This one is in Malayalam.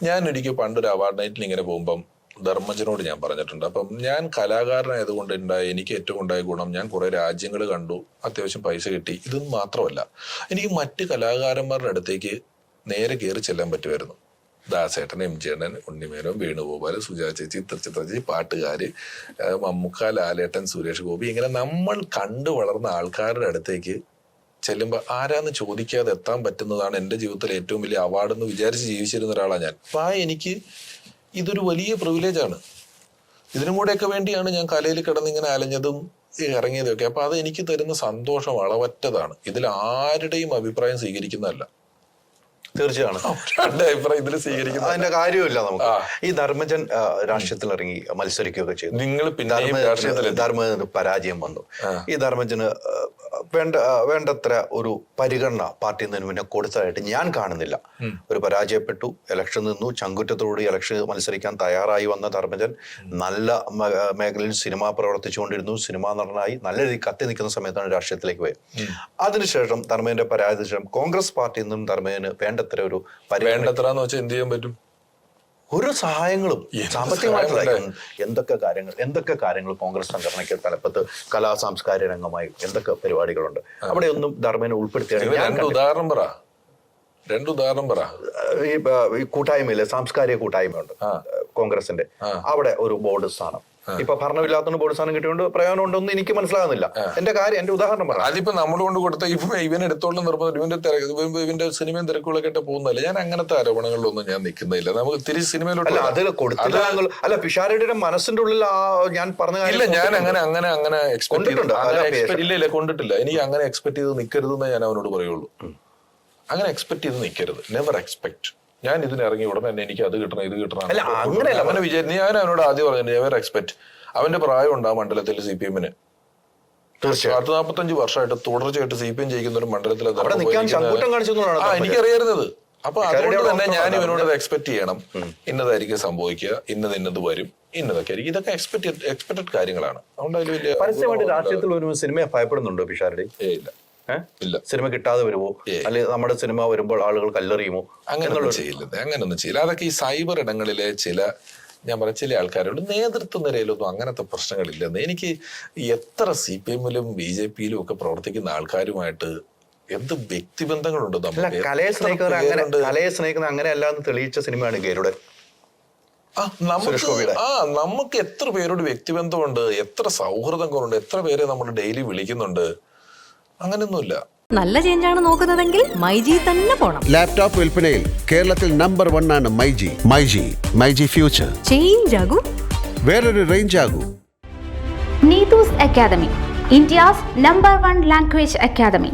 ഞാൻ ഒരിക്കൽ പണ്ടൊരു അവാർഡ് നൈറ്റിൽ ഇങ്ങനെ പോകുമ്പം ധർമ്മജനോട് ഞാൻ പറഞ്ഞിട്ടുണ്ട്. അപ്പം ഞാൻ കലാകാരനായതുകൊണ്ട് ഉണ്ടായ എനിക്ക് ഏറ്റവും ഉണ്ടായ ഗുണം ഞാൻ കുറെ രാജ്യങ്ങൾ കണ്ടു. അത്യാവശ്യം പൈസ കിട്ടി. ഇതൊന്നും മാത്രമല്ല എനിക്ക് മറ്റ് കലാകാരന്മാരുടെ അടുത്തേക്ക് നേരെ കയറി ചെല്ലാൻ പറ്റുമായിരുന്നു. ദാസേട്ടൻ എം ജി അണ്ണൻ ഉണ്ണിമേനോൻ വേണുഗോപാൽ സുജാ ചേച്ചി ചിത്ര ചേച്ചി പാട്ടുകാര് മമ്മൂക്ക ലാലേട്ടൻ സുരേഷ് ഗോപി ഇങ്ങനെ നമ്മൾ കണ്ടു വളർന്ന ആൾക്കാരുടെ അടുത്തേക്ക് ചെല്ലുമ്പോൾ ആരാന്ന് ചോദിക്കാതെ എത്താൻ പറ്റുന്നതാണ് എന്റെ ജീവിതത്തിലെ ഏറ്റവും വലിയ അവാർഡ് എന്ന് വിചാരിച്ച് ജീവിച്ചിരുന്ന ഒരാളാണ് ഞാൻ. അപ്പം ആ എനിക്ക് ഇതൊരു വലിയ പ്രിവിലേജ് ആണ്. ഇതിനും കൂടെയൊക്കെ വേണ്ടിയാണ് ഞാൻ കലയിൽ കിടന്നിങ്ങനെ അലഞ്ഞതും ഇറങ്ങിയതും ഒക്കെ അപ്പം അത് എനിക്ക് തരുന്ന സന്തോഷം അളവറ്റതാണ്. ഇതിൽ ആരുടെയും അഭിപ്രായം സ്വീകരിക്കുന്നതല്ല. തീർച്ചയാണ്. ഇതിൽ അതിന്റെ കാര്യമില്ല നമുക്ക്. ഈ ധർമ്മജൻ രാഷ്ട്രീയത്തിൽ ഇറങ്ങി മത്സരിക്കുകയൊക്കെ ചെയ്തു. നിങ്ങൾ പിന്നെ രാഷ്ട്രീയത്തിൽ ധർമ്മജന് പരാജയം വന്നു. ഈ ധർമ്മജന് വേണ്ട വേണ്ടത്ര ഒരു പരിഗണന പാർട്ടി നിന്ന് മുന്നേ കൊടുത്തതായിട്ട് ഞാൻ കാണുന്നില്ല. ഒരു പരാജയപ്പെട്ടു ഇലക്ഷൻ നിന്നു ചങ്കുറ്റത്തോട് ഇലക്ഷൻ മത്സരിക്കാൻ തയ്യാറായി വന്ന ധർമ്മജൻ നല്ല മേഖലയിൽ സിനിമ പ്രവർത്തിച്ചുകൊണ്ടിരുന്നു സിനിമാ നടനായി നല്ല രീതിയിൽ കത്തി നിൽക്കുന്ന സമയത്താണ് രാഷ്ട്രീയത്തിലേക്ക് പോയത്. അതിനുശേഷം ധർമ്മജന്റെ പരാജയത്തിന് ശേഷം കോൺഗ്രസ് പാർട്ടിയിൽ നിന്നും ധർമ്മജന് വേണ്ടത്ര ഒരു പരിഗണന വേണ്ടത്ര എന്ന് വെച്ചാൽ എന്ത് ചെയ്യാൻ പറ്റും? ഒരു സഹായങ്ങളും സാമ്പത്തികമായിട്ടുള്ള എന്തൊക്കെ കാര്യങ്ങൾ എന്തൊക്കെ കാര്യങ്ങൾ കോൺഗ്രസ് സംഘടനയ്ക്ക് തലപ്പത്ത് കലാ സാംസ്കാരിക രംഗമായി എന്തൊക്കെ പരിപാടികളുണ്ട്? അവിടെ ഒന്നും ധർമ്മനെ ഉൾപ്പെടുത്തിയാണ് രണ്ട് ഉദാഹരണം പറ. രണ്ട് ഉദാഹരണം പറ. ഈ കൂട്ടായ്മയിൽ സാംസ്കാരിക കൂട്ടായ്മയുണ്ട് കോൺഗ്രസിന്റെ. അവിടെ ഒരു ബോർഡ് സ്ഥാനം. ഇപ്പൊ ഭരണമില്ലാത്തതുകൊണ്ട് ബോർഡ് സ്ഥാനം കിട്ടിയോണ്ട് പ്രയോജനം ഉണ്ടോന്ന് എനിക്ക് മനസ്സിലാകുന്നില്ല. എന്റെ കാര്യം എന്റെ ഉദാഹരണം പറയാം അതിപ്പോ നമ്മൾ കൊണ്ട് കൊടുത്ത ഇപ്പൊ ഇവൻ എടുത്തോളം നിർബന്ധം ഇവന്റെ തിരക്ക് ഇവന്റെ സിനിമയും തിരക്കുകളൊക്കെ ആയിട്ട് പോകുന്നില്ല ഞാൻ അങ്ങനത്തെ ആരോപണങ്ങളിലൊന്നും ഞാൻ നിൽക്കുന്നില്ല. നമുക്ക് തിരിച്ച് സിനിമയിലോട്ട് അത് കൊടുത്തില്ല അല്ല പിഷാരടിയുടെ മനസ്സിന്റെ ഉള്ളിൽ ആ ഞാൻ പറഞ്ഞ കാര്യം ഇല്ല ഞാൻ അങ്ങനെ അങ്ങനെ അങ്ങനെ എക്സ്പെക്ട്. ഇല്ല ഇല്ല കൊണ്ടിട്ടില്ല. എനിക്ക് അങ്ങനെ എക്സ്പെക്ട് ചെയ്ത് നിൽക്കരുതെന്നേ ഞാൻ അവനോട് പറയുള്ളൂ. അങ്ങനെ എക്സ്പെക്ട് ചെയ്ത് നിൽക്കരുത്. നെവർ എക്സ്പെക്ട് ഞാൻ ഇതിന് ഇറങ്ങി ഉടനെ തന്നെ എനിക്ക് അത് കിട്ടണം ഇത് കിട്ടണം അങ്ങനെ വിചാരിച്ചു ഞാൻ അവനോട് ആദ്യം പറഞ്ഞു എവർ എക്സ്പെക്ട് അവന്റെ പ്രായം ഉണ്ട് ആ മണ്ഡലത്തിൽ സി പി എമ്മിന്. തീർച്ചയായും. പത്ത് നാൽപ്പത്തഞ്ച് വർഷമായിട്ട് തുടർച്ചയായിട്ട് സി പി എം ജയിക്കുന്ന ഒരു മണ്ഡലത്തിൽ എനിക്കറിയരുന്നത് അപ്പൊ അതുകൊണ്ട് തന്നെ ഞാൻ ഇവനോട് എക്സ്പെക്ട് ചെയ്യണം. ഇന്നതായിരിക്കും സംഭവിക്കുക ഇന്നത് ഇന്നത് വരും ഇന്നതൊക്കെ ആയിരിക്കും. ഇതൊക്കെ എക്സ്പെക്ട് എക്സ്പെക്ടഡ് കാര്യങ്ങളാണ്. അതുകൊണ്ട് അതിൽ വലിയ പരസ്യമായിട്ട് രാഷ്ട്രീയത്തിൽ ഒരു സിനിമയെ ഭയപ്പെടുന്നുണ്ടോ പിഷാരുടെ? ഇല്ല. സിനിമ കിട്ടാതെ വരുമോ. അല്ലെങ്കിൽ നമ്മുടെ സിനിമ വരുമ്പോൾ ആളുകൾ കല്ലെറിയുമോ? അങ്ങനെയൊന്നും ചെയ്യില്ല. അങ്ങനെയൊന്നും ചെയ്യില്ല. അതൊക്കെ ഈ സൈബർ ഇടങ്ങളിലെ ചില ഞാൻ പറഞ്ഞ ചില ആൾക്കാരോട് നേതൃത്വ നിരയിലൊന്നും അങ്ങനത്തെ പ്രശ്നങ്ങളില്ലെന്ന് എനിക്ക് എത്ര സി പി എമ്മിലും ബി ജെ പിയിലും ഒക്കെ പ്രവർത്തിക്കുന്ന ആൾക്കാരുമായിട്ട് എന്ത് വ്യക്തിബന്ധങ്ങളുണ്ട് നമുക്ക് കലയെ സ്നേഹിക്കുന്ന അങ്ങനെ? കലയെ സ്നേഹിക്കുന്ന അങ്ങനെയല്ല എന്ന് തെളിയിച്ച സിനിമയാണ് ഗരുഡൻ. ആ, നമുക്ക് ആ നമുക്ക് എത്ര പേരോട് വ്യക്തിബന്ധമുണ്ട്? എത്ര സൗഹൃദങ്ങളുണ്ട്? എത്ര പേരെ നമ്മൾ ഡെയിലി വിളിക്കുന്നുണ്ട്? അങ്ങനെയൊന്നുമില്ല നല്ല ചേഞ്ചാണ് നോക്കുന്നതെങ്കിൽ മൈജി തന്നെ പോണം. ലാപ്ടോപ്പ് വിൽപ്പനയിൽ കേരളത്തിൽ നമ്പർ വൺ ആണ് myG. MyG myG future change ആകും. വേറൊരു range ആകൂ. Neethu's academy India's number one language academy.